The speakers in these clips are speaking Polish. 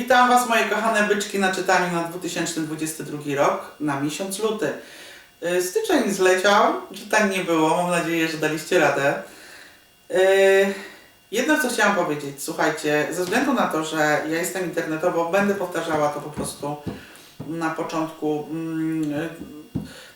Witam Was moje kochane byczki na czytaniu na 2022 rok, na miesiąc luty. Yy, Styczeń zleciał, czytań nie było, mam nadzieję, że daliście radę. Yy, Jedno co chciałam powiedzieć, słuchajcie, ze względu na to, że ja jestem internetowo, będę powtarzała to po prostu na początku. mm,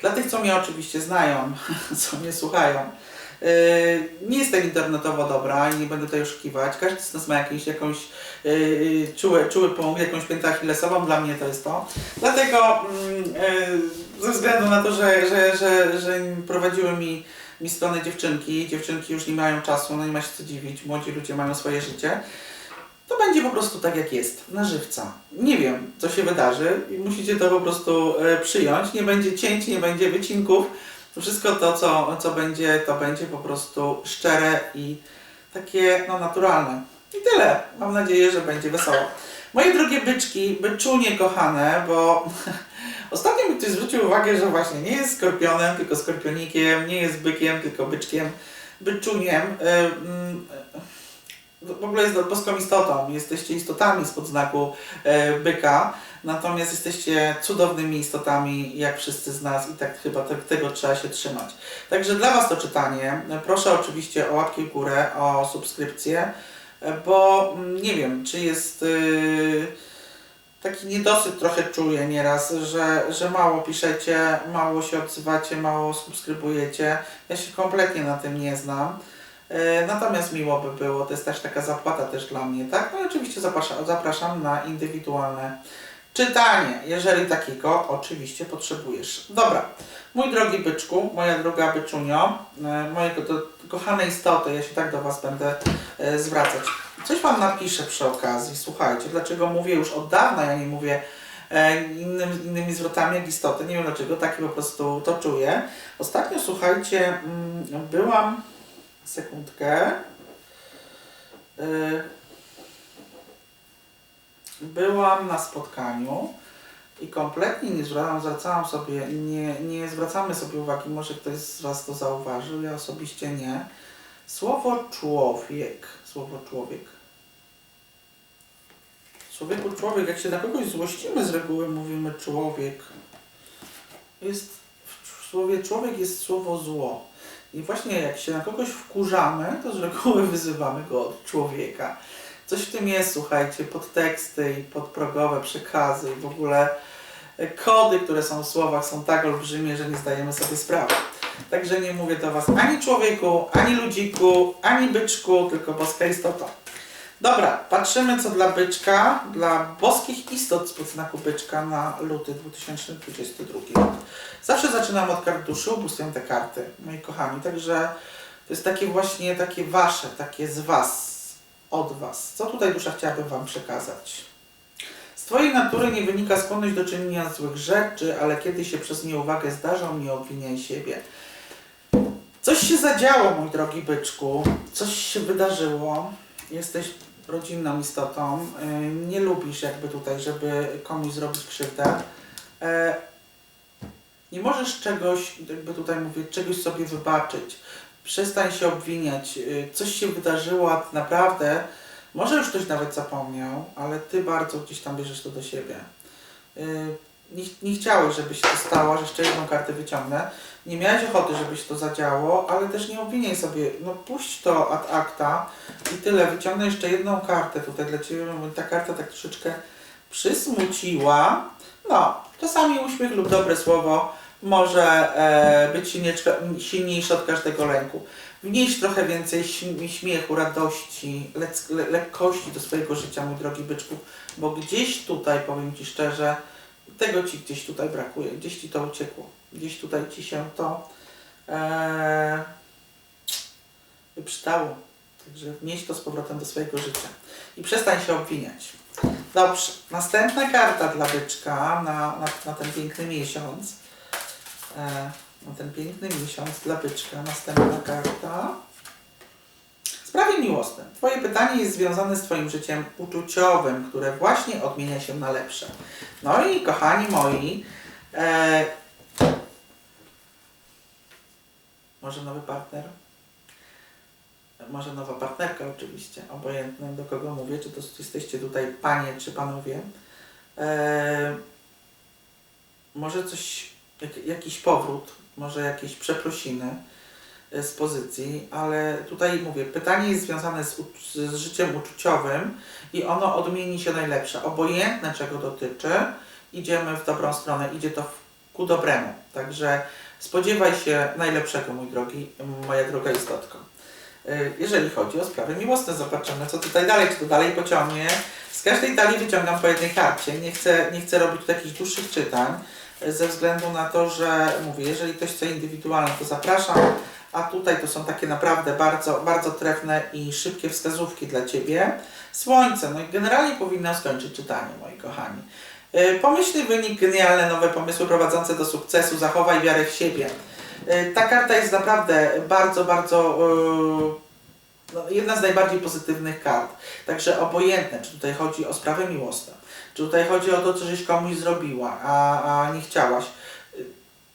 Dla tych, co mnie oczywiście znają, co mnie słuchają, nie jestem internetowo dobra i nie będę tutaj oszukiwać. Każdy z nas ma jakieś, jakąś yy, czuły, czuły punkt, jakąś piętę achillesową, dla mnie to jest to. Dlatego mm, ze względu na to, że, że, że, że prowadziły mi, mi stronę dziewczynki, dziewczynki już nie mają czasu, no nie ma się co dziwić, młodzi ludzie mają swoje życie, to będzie po prostu tak jak jest, na żywca. Nie wiem, co się wydarzy i musicie to po prostu e, przyjąć. Nie będzie cięć, nie będzie wycinków. Wszystko to, co, co będzie, to będzie po prostu szczere i takie no, naturalne. I tyle. Mam nadzieję, że będzie wesoło. Moje drogie byczki, byczunie kochane, bo ostatnio mi ktoś zwrócił uwagę, że właśnie nie jest skorpionem, tylko skorpionikiem, nie jest bykiem, tylko byczkiem, byczuniem. E, mm, w ogóle jest boską istotą. Jesteście istotami spod znaku e, byka, natomiast jesteście cudownymi istotami, jak wszyscy z nas, i tak chyba te, tego trzeba się trzymać. Także dla Was to czytanie. Proszę oczywiście o łapki w górę, o subskrypcję, bo mm, nie wiem, czy jest. y, Taki niedosyt trochę czuję nieraz, że, że mało piszecie, mało się odzywacie, mało subskrybujecie. Ja się kompletnie na tym nie znam. E, Natomiast miło by było, to jest też taka zapłata też dla mnie, tak? No i oczywiście zapraszam, zapraszam na indywidualne czytanie, jeżeli takiego oczywiście potrzebujesz. Dobra, mój drogi byczku, moja droga byczunio, e, moje ko- do, kochane istoty, ja się tak do Was będę e, zwracać. Coś Wam napiszę przy okazji, słuchajcie, dlaczego mówię już od dawna, ja nie mówię e, innym, innymi zwrotami jak istoty, nie wiem dlaczego, tak po prostu to czuję. Ostatnio, słuchajcie, mm, byłam sekundkę. Y, Byłam na spotkaniu i kompletnie nie zwracałam, sobie, nie, nie zwracamy sobie uwagi, może ktoś z Was to zauważył, ja osobiście nie. Słowo człowiek, słowo człowiek. Człowieku człowiek, jak się na kogoś złościmy z reguły mówimy człowiek. Jest, w słowie człowiek jest słowo zło. I właśnie jak się na kogoś wkurzamy, to z reguły wyzywamy go od człowieka. Coś w tym jest, słuchajcie, podteksty i podprogowe przekazy i w ogóle e, kody, które są w słowach są tak olbrzymie, że nie zdajemy sobie sprawy. Także nie mówię do Was ani człowieku, ani ludziku, ani byczku, tylko boska istota. Dobra, patrzymy co dla byczka, dla boskich istot spod znaku byczka na luty 2022 rok. Zawsze zaczynam od kart duszy, ubóstwiam te karty, moi kochani, także to jest takie właśnie takie wasze, takie z was, od was. Co tutaj dusza chciałaby wam przekazać? Z twojej natury nie wynika skłonność do czynienia złych rzeczy, ale kiedy się przez nieuwagę zdarzą, nie obwiniaj siebie. Coś się zadziało, mój drogi byczku, coś się wydarzyło. Jesteś rodzinną istotą, yy, nie lubisz jakby tutaj, żeby komuś zrobić krzywdę. E, nie możesz czegoś, jakby tutaj mówię, czegoś sobie wybaczyć. Przestań się obwiniać. Y, Coś się wydarzyło, a naprawdę, może już ktoś nawet zapomniał, ale ty bardzo gdzieś tam bierzesz to do siebie. Y, Nie, nie chciałeś, żeby się to stało, że jeszcze jedną kartę wyciągnę. Nie miałeś ochoty, żeby się to zadziało, ale też nie obwiniaj sobie. No puść to ad acta i tyle. Wyciągnę jeszcze jedną kartę tutaj dla Ciebie, ta karta tak troszeczkę przysmuciła. No, czasami uśmiech lub dobre słowo może e, być silniejsze od każdego lęku. Wnieść trochę więcej śm- śmiechu, radości, lekkości do swojego życia, mój drogi byczku, bo gdzieś tutaj, powiem Ci szczerze, tego Ci gdzieś tutaj brakuje, gdzieś Ci to uciekło, gdzieś tutaj Ci się to e, wyprzytało. Także wnieść to z powrotem do swojego życia i przestań się obwiniać. Dobrze, następna karta dla byczka na, na, na ten piękny miesiąc. E, na ten piękny miesiąc dla byczka. Następna karta. Sprawy miłosne. Twoje pytanie jest związane z Twoim życiem uczuciowym, które właśnie odmienia się na lepsze. No i kochani moi, e, może nowy partner? może nowa partnerka oczywiście, obojętne do kogo mówię, czy to jesteście tutaj panie czy panowie, e, może coś, jak, jakiś powrót, może jakieś przeprosiny e, z pozycji, ale tutaj mówię, pytanie jest związane z, z życiem uczuciowym i ono odmieni się najlepsze. Obojętne czego dotyczy, idziemy w dobrą stronę, idzie to w- ku dobremu. Także spodziewaj się najlepszego, mój drogi, moja droga istotko. Y, Jeżeli chodzi o sprawy miłosne, zobaczymy co tutaj dalej, czy to dalej pociągnie. Z każdej talii wyciągam po jednej karcie. Nie chcę, nie chcę robić tu jakichś dłuższych czytań, ze względu na to, że mówię, jeżeli ktoś chce indywidualne, to zapraszam, a tutaj to są takie naprawdę bardzo, bardzo trefne i szybkie wskazówki dla Ciebie. Słońce, no i generalnie powinno skończyć czytanie, moi kochani. Y, Pomyślny wynik, genialne nowe pomysły prowadzące do sukcesu, zachowaj wiarę w siebie. Y, Ta karta jest naprawdę bardzo, bardzo y, no, jedna z najbardziej pozytywnych kart. Także obojętne, czy tutaj chodzi o sprawę miłosną, tutaj chodzi o to, co żeś komuś zrobiła, a, a nie chciałaś.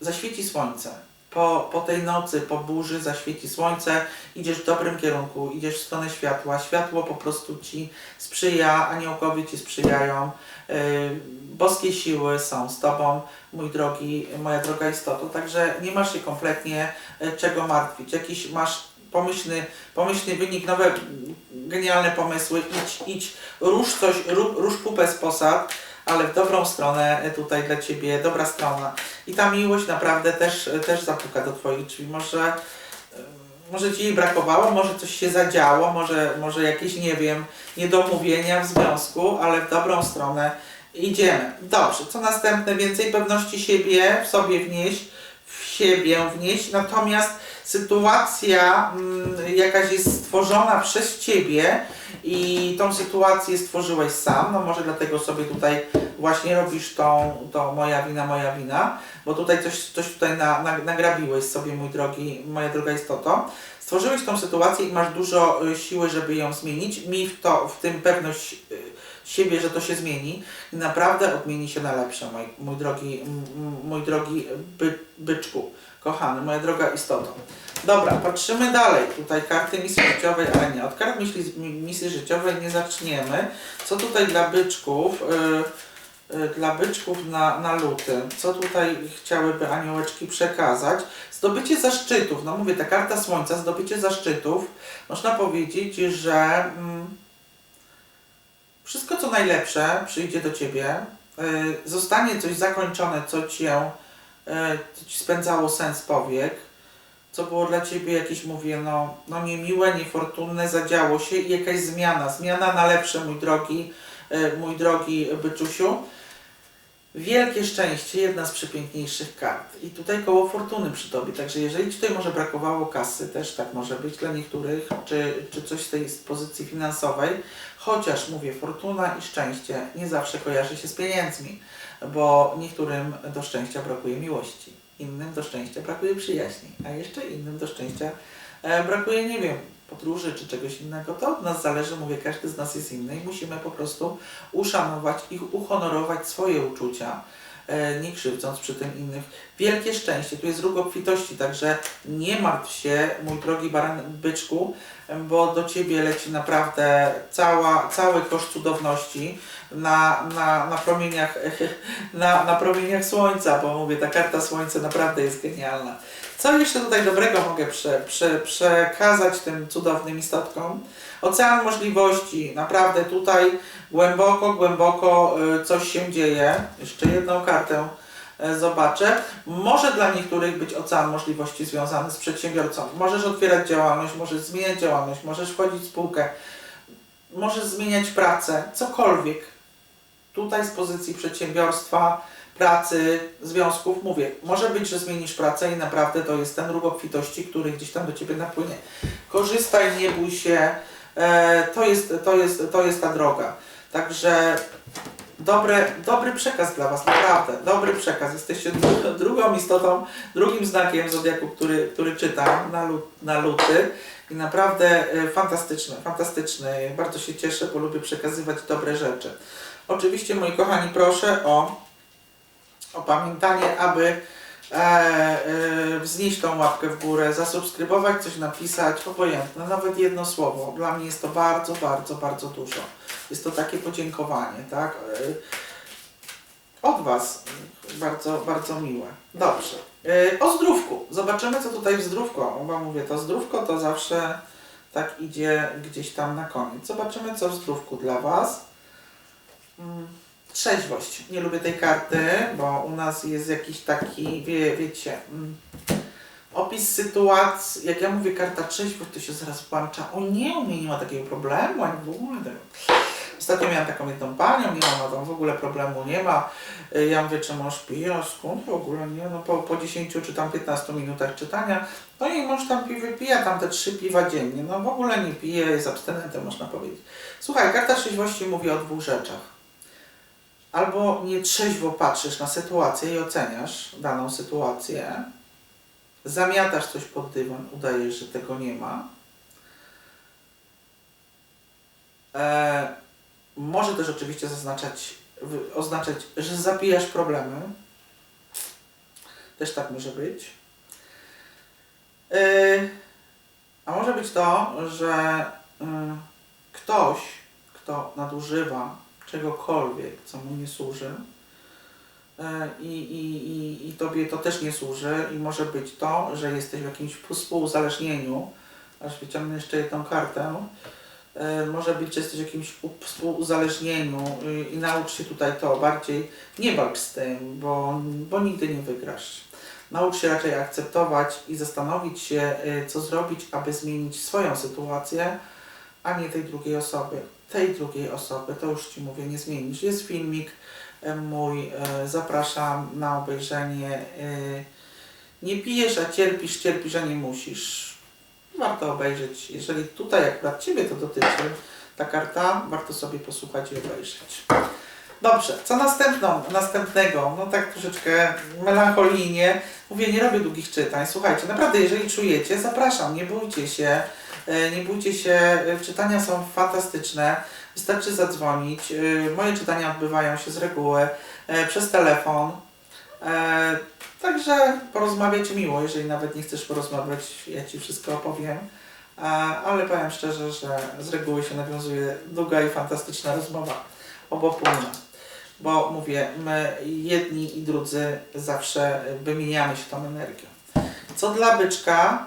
Zaświeci słońce. Po, po tej nocy, po burzy zaświeci słońce, idziesz w dobrym kierunku, idziesz w stronę światła. Światło po prostu ci sprzyja, aniołkowie ci sprzyjają. Yy, boskie siły są z Tobą, mój drogi, moja droga istoto, także nie masz się kompletnie e, czego martwić. Jakiś masz pomyślny, pomyślny wynik, nowe genialne pomysły, idź, idź, rusz coś, rusz, pupę z posad, ale w dobrą stronę e, tutaj dla Ciebie, dobra strona. I ta miłość naprawdę też, e, też zapuka do Twoich drzwi. Może, e, może Ci jej brakowało, może coś się zadziało, może, może jakieś, nie wiem, niedomówienia w związku, ale w dobrą stronę idziemy. Dobrze, co następne? Więcej pewności siebie w sobie wnieść, w siebie wnieść, natomiast sytuacja mm, jakaś jest stworzona przez Ciebie i tą sytuację stworzyłeś sam, no może dlatego sobie tutaj właśnie robisz tą, tą moja wina, moja wina, bo tutaj coś, coś tutaj na, na, nagrabiłeś sobie, mój drogi, moja droga istoto. Stworzyłeś tą sytuację i masz dużo y, siły, żeby ją zmienić. Mi w, to, w tym pewność y, siebie, że to się zmieni i naprawdę odmieni się na lepsze, mój, mój drogi, mój drogi by, byczku, kochany, moja droga istoto. Dobra, patrzymy dalej. Tutaj karty misji życiowej, ale nie. Od kart misji, misji życiowej nie zaczniemy. Co tutaj dla byczków? y, y, dla byczków na, na luty. Co tutaj chciałyby aniołeczki przekazać? Zdobycie zaszczytów. No mówię, ta karta słońca, zdobycie zaszczytów. Można powiedzieć, że mm, wszystko co najlepsze przyjdzie do Ciebie. Y, zostanie coś zakończone, co Cię, y, co Ci spędzało sens powiek. Co było dla Ciebie jakieś, mówię, no, no niemiłe, niefortunne, zadziało się i jakaś zmiana. Zmiana na lepsze, mój drogi, y, mój drogi byczusiu. Wielkie szczęście, jedna z przepiękniejszych kart. I tutaj koło fortuny przy Tobie. Także jeżeli Ci tutaj może brakowało kasy, też tak może być dla niektórych, czy, czy coś z tej pozycji finansowej, chociaż mówię, fortuna i szczęście nie zawsze kojarzy się z pieniędzmi, bo niektórym do szczęścia brakuje miłości, innym do szczęścia brakuje przyjaźni, a jeszcze innym do szczęścia e, brakuje, nie wiem, podróży czy czegoś innego. To od nas zależy, mówię, każdy z nas jest inny i musimy po prostu uszanować i uhonorować swoje uczucia, e, nie krzywdząc przy tym innych. Wielkie szczęście, tu jest róg obfitości, także nie martw się, mój drogi baran byczku, bo do Ciebie leci naprawdę cała, cały koszt cudowności na, na, na, promieniach, na, na promieniach słońca, bo mówię, ta karta słońca naprawdę jest genialna. Co jeszcze tutaj dobrego mogę prze, prze, przekazać tym cudownym istotkom? Ocean możliwości, naprawdę tutaj głęboko, głęboko y, coś się dzieje. Jeszcze jedną kartę zobaczę. Może dla niektórych być ocean możliwości związany z przedsiębiorcą. Możesz otwierać działalność, możesz zmieniać działalność, możesz wchodzić w spółkę, możesz zmieniać pracę, cokolwiek. Tutaj z pozycji przedsiębiorstwa, pracy, związków, mówię, może być, że zmienisz pracę i naprawdę to jest ten róg obfitości, który gdzieś tam do Ciebie napłynie. Korzystaj, nie bój się, e, to, jest, to, jest, to jest ta droga. Także dobre, dobry przekaz dla Was, naprawdę, dobry przekaz. Jesteście dru- drugą istotą, drugim znakiem zodiaku, który, który czytam na, na luty i naprawdę e, fantastyczny, fantastyczny. Bardzo się cieszę, bo lubię przekazywać dobre rzeczy. Oczywiście, moi kochani, proszę o opamiętanie, aby e, e, wznieść tą łapkę w górę, zasubskrybować, coś napisać, obojętne, nawet jedno słowo. Dla mnie jest to bardzo, bardzo, bardzo dużo. Jest to takie podziękowanie, tak? E, od Was. Bardzo, bardzo miłe. Dobrze. E, O zdrówku. Zobaczymy, co tutaj w zdrówku. Bo mówię, to zdrówko to zawsze tak idzie gdzieś tam na koniec. Zobaczymy, co w zdrówku dla Was. Mm, Trzeźwość. Nie lubię tej karty, bo u nas jest jakiś taki, wie, wiecie, mm, opis sytuacji. Jak ja mówię karta trzeźwość, to się zaraz włącza. O nie, u mnie nie ma takiego problemu, ani w ogóle. Ostatnio miałam taką jedną panią, nie ma, no tam w ogóle problemu nie ma. Y, Ja mówię, czy mąż pije, skąd w ogóle nie? No po, po 10 czy tam 15 minutach czytania, no i mąż tam pi- wypija tam te trzy piwa dziennie. No w ogóle nie pije, jest abstynentem można powiedzieć. Słuchaj, karta trzeźwości mówi o dwóch rzeczach. Albo nietrzeźwo patrzysz na sytuację i oceniasz daną sytuację, zamiatasz coś pod dywan, udajesz, że tego nie ma. E, może też oczywiście zaznaczać, oznaczać, że zapijasz problemy. Też tak może być. E, a może być to, że e, ktoś, kto nadużywa czegokolwiek, co mu nie służy, e, i, i, i, i tobie to też nie służy, i może być to, że jesteś w jakimś współuzależnieniu, aż wyciągnę jeszcze jedną kartę, E, może być, że jesteś w jakimś współuzależnieniu i naucz się tutaj to bardziej, nie walcz z tym, bo, bo nigdy nie wygrasz. Naucz się raczej akceptować i zastanowić się, y, co zrobić, aby zmienić swoją sytuację, a nie tej drugiej osoby. Tej drugiej osoby, to już Ci mówię, nie zmienisz. Jest filmik e, mój, e, zapraszam na obejrzenie. E, Nie pijesz, a cierpisz, cierpisz, a nie musisz warto obejrzeć. Jeżeli tutaj akurat Ciebie to dotyczy, ta karta, warto sobie posłuchać i obejrzeć. Dobrze, co następną, następnego? No tak troszeczkę melancholijnie. Mówię, nie robię długich czytań. Słuchajcie, naprawdę, jeżeli czujecie, zapraszam, nie bójcie się. E, Nie bójcie się, e, czytania są fantastyczne. Wystarczy zadzwonić. E, Moje czytania odbywają się z reguły przez telefon. Także porozmawiać miło, jeżeli nawet nie chcesz porozmawiać, ja Ci wszystko opowiem. Ale powiem szczerze, że z reguły się nawiązuje długa i fantastyczna rozmowa obopólna. Bo mówię, my jedni i drudzy zawsze wymieniamy się tą energią. Co dla byczka,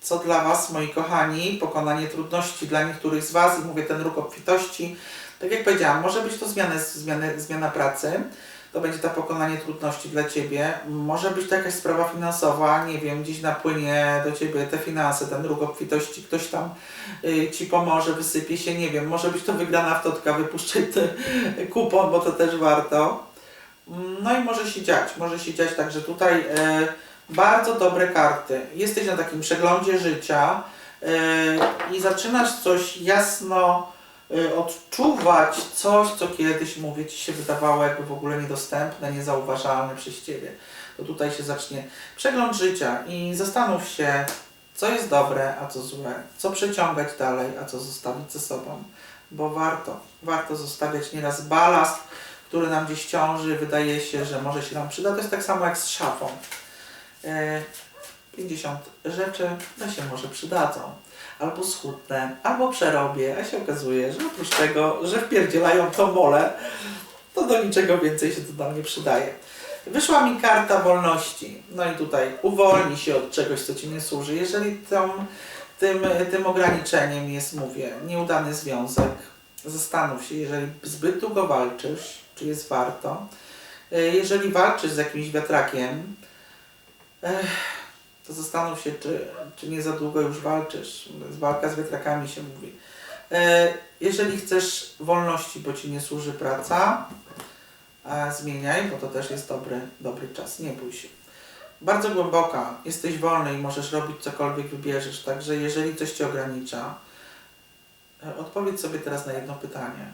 co dla Was, moi kochani, pokonanie trudności dla niektórych z Was i mówię ten ruch obfitości. Tak jak powiedziałam, może być to zmiana, zmiana, zmiana pracy, to będzie to pokonanie trudności dla Ciebie. Może być to jakaś sprawa finansowa, nie wiem, gdzieś napłynie do Ciebie te finanse, ten róg obfitości, ktoś tam y, Ci pomoże, wysypie się, nie wiem, może być to wygrana w totka, wypuszczaj kupon, bo to też warto. No i może się dziać, może się dziać, także tutaj e, bardzo dobre karty. Jesteś na takim przeglądzie życia e, i zaczynasz coś jasno y, odczuwać coś, co kiedyś, mówię, Ci się wydawało jakby w ogóle niedostępne, niezauważalne przez Ciebie. To tutaj się zacznie przegląd życia i zastanów się, co jest dobre, a co złe, co przeciągać dalej, a co zostawić ze sobą, bo warto, warto zostawiać nieraz balast, który nam gdzieś ciąży, wydaje się, że może się nam przyda. To jest tak samo jak z szafą. E, 50 rzeczy, no się może przydadzą albo schudnę, albo przerobię, a się okazuje, że oprócz tego, że wpierdzielają to mole, to do niczego więcej się to nam nie przydaje. Wyszła mi karta wolności. No i tutaj uwolnij się od czegoś, co Ci nie służy. Jeżeli tą, tym, tym ograniczeniem jest, mówię, nieudany związek, zastanów się, jeżeli zbyt długo walczysz, czy jest warto. E, Jeżeli walczysz z jakimś wiatrakiem, ech, to zastanów się, czy, czy nie za długo już walczysz. Walka z wiatrakami się mówi. E, jeżeli chcesz wolności, bo Ci nie służy praca, a zmieniaj, bo to też jest dobry, dobry czas. Nie bój się. Bardzo głęboka. Jesteś wolny i możesz robić cokolwiek wybierzesz. Także jeżeli coś Cię ogranicza, e, odpowiedz sobie teraz na jedno pytanie.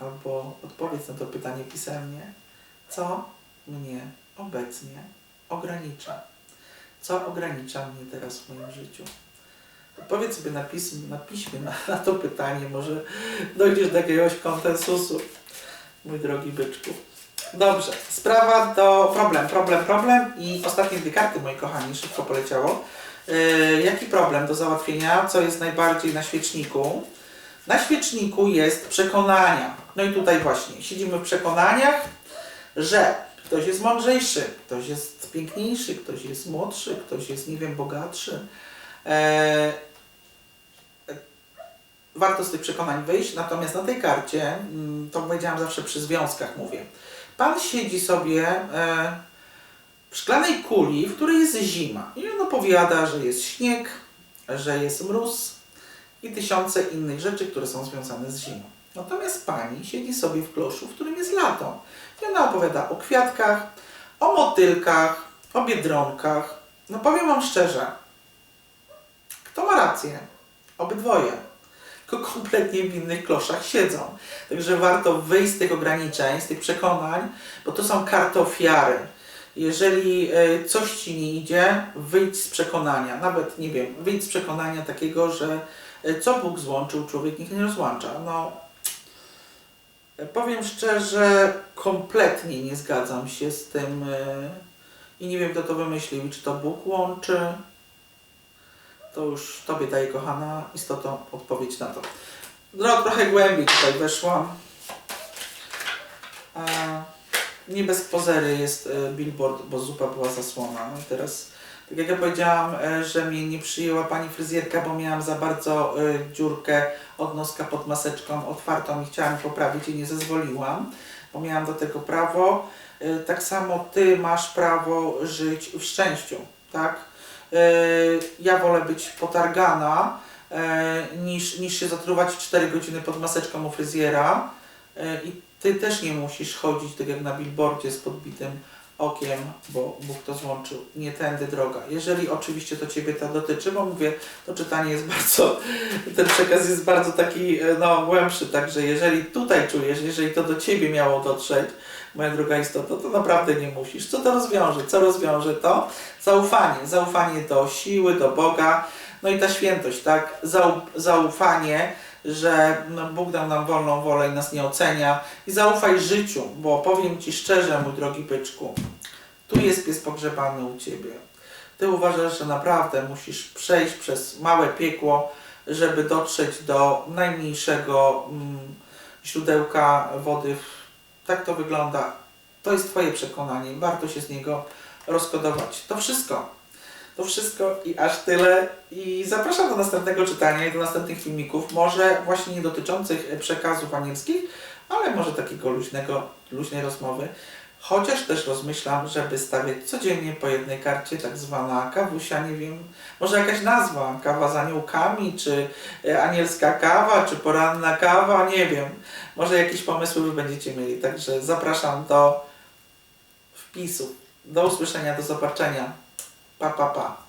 Albo odpowiedz na to pytanie pisemnie. Co mnie obecnie ogranicza? Co ogranicza mnie teraz w moim życiu? Odpowiedz sobie na, pism, na piśmie na, na to pytanie, może dojdziesz do jakiegoś konsensusu, mój drogi byczku. Dobrze, sprawa to problem, problem, problem i ostatnie dwie karty, moi kochani, szybko poleciało. Yy, jaki problem do załatwienia? Co jest najbardziej na świeczniku? Na świeczniku jest przekonania. No i tutaj właśnie siedzimy w przekonaniach, że ktoś jest mądrzejszy, ktoś jest piękniejszy, ktoś jest młodszy, ktoś jest, nie wiem, bogatszy. Eee, warto z tych przekonań wyjść, natomiast na tej karcie, mm, to powiedziałam zawsze przy związkach mówię, pan siedzi sobie e, w szklanej kuli, w której jest zima i on opowiada, że jest śnieg, że jest mróz i tysiące innych rzeczy, które są związane z zimą. Natomiast pani siedzi sobie w kloszu, w którym jest lato i ona opowiada o kwiatkach, o motylkach, o biedronkach. No powiem wam szczerze, kto ma rację? Obydwoje tylko kompletnie w innych kloszach siedzą. Także warto wyjść z tych ograniczeń, z tych przekonań, bo to są karty ofiary. Jeżeli e, coś ci nie idzie, wyjdź z przekonania. Nawet, nie wiem, wyjdź z przekonania takiego, że e, co Bóg złączył, człowiek nikt nie rozłącza. No, e, powiem szczerze, kompletnie nie zgadzam się z tym i nie wiem, kto to wymyślił, czy to Bóg łączy, to już Tobie daję, kochana istoto, odpowiedź na to. No, trochę głębiej tutaj weszłam. Nie bez pozery jest e, billboard, bo zupa była zasłona. No teraz, tak jak ja powiedziałam, e, że mnie nie przyjęła pani fryzjerka, bo miałam za bardzo e, dziurkę od noska pod maseczką otwartą i chciałam poprawić i nie zezwoliłam, bo miałam do tego prawo. E, Tak samo Ty masz prawo żyć w szczęściu, tak? E, ja wolę być potargana e, niż, niż się zatruwać 4 godziny pod maseczką u fryzjera i ty też nie musisz chodzić tak jak na billboardzie z podbitym okiem, bo Bóg to złączył. Nie tędy droga. Jeżeli oczywiście to Ciebie to dotyczy, bo mówię, to czytanie jest bardzo, ten przekaz jest bardzo taki e, no, głębszy, także jeżeli tutaj czujesz, jeżeli to do Ciebie miało dotrzeć, moja droga istoto, to naprawdę nie musisz. Co to rozwiąże? Co rozwiąże to? Zaufanie. Zaufanie do siły, do Boga, no i ta świętość, tak? Zau, zaufanie, że no, Bóg dał nam wolną wolę i nas nie ocenia. I zaufaj życiu, bo powiem Ci szczerze, mój drogi byczku, tu jest pies pogrzebany u Ciebie. Ty uważasz, że naprawdę musisz przejść przez małe piekło, żeby dotrzeć do najmniejszego mm, źródełka wody. Tak to wygląda. To jest Twoje przekonanie. Warto się z niego rozkodować. To wszystko. To wszystko i aż tyle. I zapraszam do następnego czytania i do następnych filmików. Może właśnie nie dotyczących e, przekazów anielskich, ale może takiego luźnego, luźnej rozmowy. Chociaż też rozmyślam, żeby stawiać codziennie po jednej karcie, tak zwana kawusia, nie wiem, może jakaś nazwa, kawa z aniołkami, czy e, anielska kawa, czy poranna kawa, nie wiem. Może jakieś pomysły wy będziecie mieli, także zapraszam do wpisów. Do usłyszenia, do zobaczenia. Pá, pá, pá.